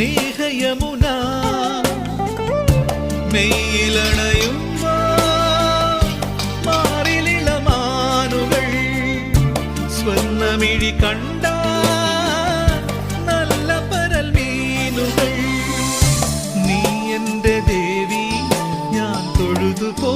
സ്നേഹയമുന. മെയ്യിലണയും മാറിലിളമാനുകൾ സ്വർണമിഴി കണ്ട നല്ല പരൽ മീനുകൾ. നീ എന്റെ ദേവി ഞാൻ തൊഴുതുപോ